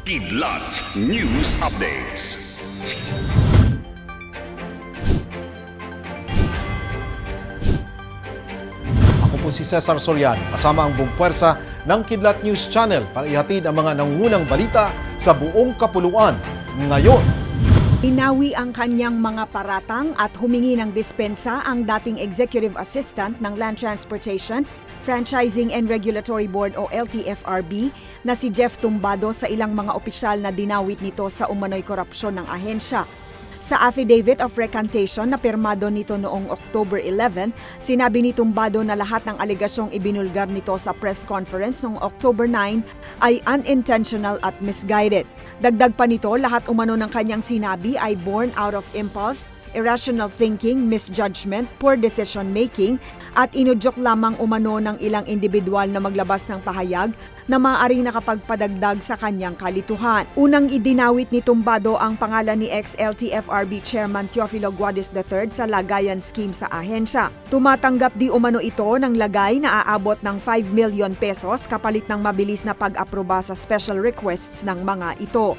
Kidlat News Updates. Ako po si Cesar Soriano, kasama ang buong puwersa ng Kidlat News Channel para ihatid ang mga nangungunang balita sa buong kapuluan ngayon. Inawi ang kanyang mga paratang at humingi ng dispensa ang dating Executive Assistant ng Land Transportation, Franchising and Regulatory Board o LTFRB na si Jeff Tumbado sa ilang mga opisyal na dinawit nito sa umano'y korupsyon ng ahensya. Sa affidavit of recantation na pirmado nito noong October 11, sinabi ni Tumbado na lahat ng alegasyong ibinulgar nito sa press conference noong October 9 ay unintentional at misguided. Dagdag pa nito, lahat umano ng kanyang sinabi ay born out of impulse, irrational thinking, misjudgment, poor decision making, at inudyok lamang umano ng ilang individual na maglabas ng pahayag na maaaring nakapagpadagdag sa kanyang kalituhan. Unang idinawit ni Tumbado ang pangalan ni ex-LTFRB Chairman Teofilo Guadis III sa lagayan scheme sa ahensya. Tumatanggap di umano ito ng lagay na aabot ng 5 million pesos kapalit ng mabilis na pag-aproba sa special requests ng mga ito.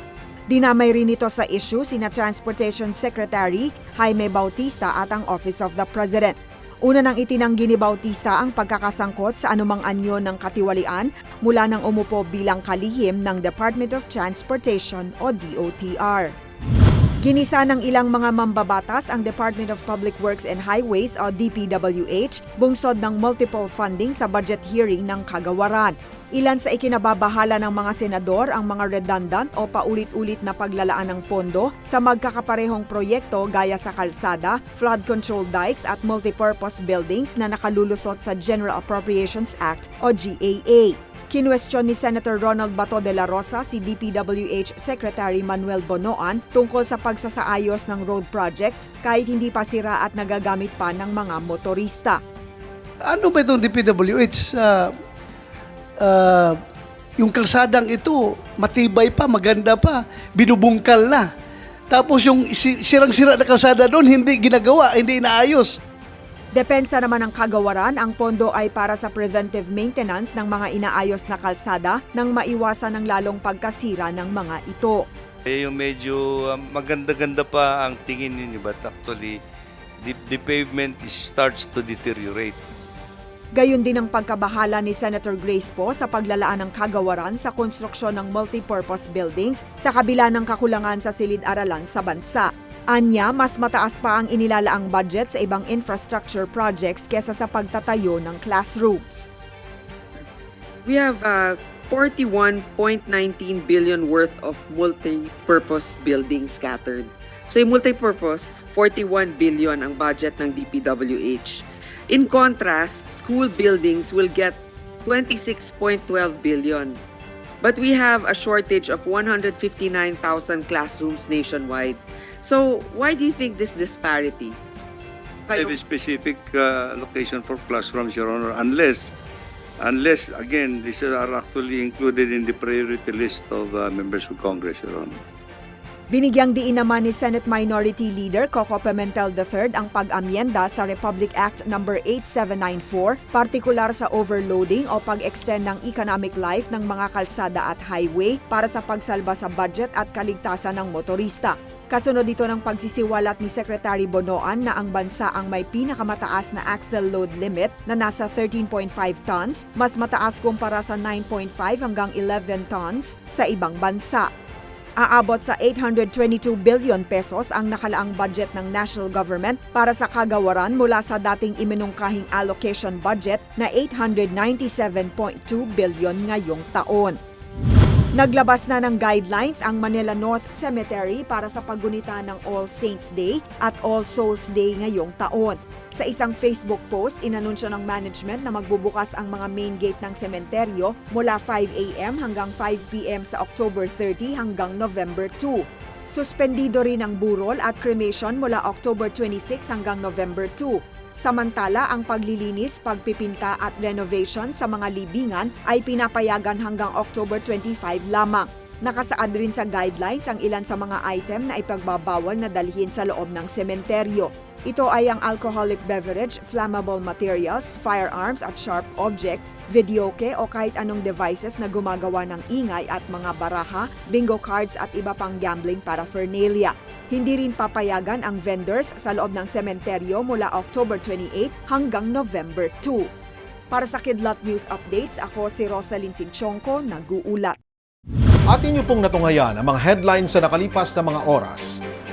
Dinamay rin ito sa issue sina Transportation Secretary Jaime Bautista at ang Office of the President. Una nang itinanggi ni Bautista ang pagkakasangkot sa anumang anyo ng katiwalian mula nang umupo bilang kalihim ng Department of Transportation o DOTR. Ginisa ng ilang mga mambabatas ang Department of Public Works and Highways o DPWH bungsod ng multiple funding sa budget hearing ng kagawaran. Ilan sa ikinababahala ng mga senador ang mga redundant o paulit-ulit na paglalaan ng pondo sa magkakaparehong proyekto gaya sa kalsada, flood control dikes at multipurpose buildings na nakalulusot sa General Appropriations Act o GAA. Kinwestiyon ni Senator Ronald Bato de la Rosa si DPWH Secretary Manuel Bonoan tungkol sa pagsasaayos ng road projects kahit hindi pa sira at nagagamit pa ng mga motorista. Ano ba itong DPWH? Ah, ah, yung kalsadang ito, matibay pa, maganda pa, binubungkal na. Tapos yung si- sirang-sira na kalsada doon, hindi ginagawa, hindi inaayos. Depensa naman ng kagawaran, ang pondo ay para sa preventive maintenance ng mga inaayos na kalsada nang maiwasan ng lalong pagkasira ng mga ito. Eh, yung medyo um, maganda-ganda pa ang tingin ninyo but actually the, the pavement starts to deteriorate. Gayon din ang pagkabahala ni Senator Grace po sa paglalaan ng kagawaran sa konstruksyon ng multipurpose buildings sa kabila ng kakulangan sa silid-aralan sa bansa. Anya, mas mataas pa ang inilalaang budget sa ibang infrastructure projects kesa sa pagtatayo ng classrooms. We have uh, 41.19 billion worth of multi-purpose buildings scattered. So yung multi-purpose, 41 billion ang budget ng DPWH. In contrast, school buildings will get 26.12 billion. But we have a shortage of 159,000 classrooms nationwide. So why do you think this disparity? Have a specific uh, location for classrooms, Your Honor, unless, unless, again, these are actually included in the priority list of uh, members of Congress, Your Honor. Binigyang diin naman ni Senate Minority Leader Coco Pimentel III ang pag-amyenda sa Republic Act No. 8794, partikular sa overloading o pag-extend ng economic life ng mga kalsada at highway para sa pagsalba sa budget at kaligtasan ng motorista. Kasunod dito ng pagsisiwalat ni Secretary Bonoan na ang bansa ang may pinakamataas na axle load limit na nasa 13.5 tons, mas mataas kumpara sa 9.5 hanggang 11 tons sa ibang bansa. Aabot sa 822 billion pesos ang nakalaang budget ng national government para sa kagawaran mula sa dating iminungkahing allocation budget na 897.2 billion ngayong taon. Naglabas na ng guidelines ang Manila North Cemetery para sa paggunita ng All Saints Day at All Souls Day ngayong taon. Sa isang Facebook post, inanunsyo ng management na magbubukas ang mga main gate ng sementeryo mula 5 a.m. hanggang 5 p.m. sa October 30 hanggang November 2. Suspendido rin ang burol at cremation mula October 26 hanggang November 2. Samantala, ang paglilinis, pagpipinta at renovation sa mga libingan ay pinapayagan hanggang October 25 lamang. Nakasaad rin sa guidelines ang ilan sa mga item na ipagbabawal na dalhin sa loob ng sementeryo. Ito ay ang alcoholic beverage, flammable materials, firearms at sharp objects, videoke o kahit anong devices na gumagawa ng ingay at mga baraha, bingo cards at iba pang gambling paraphernalia. Hindi rin papayagan ang vendors sa loob ng sementeryo mula October 28 hanggang November 2. Para sa Kidlat News Updates, ako si Rosalyn Sinchonko, nag-uulat. Atin niyo pong natungayan ang mga headlines sa nakalipas na mga oras.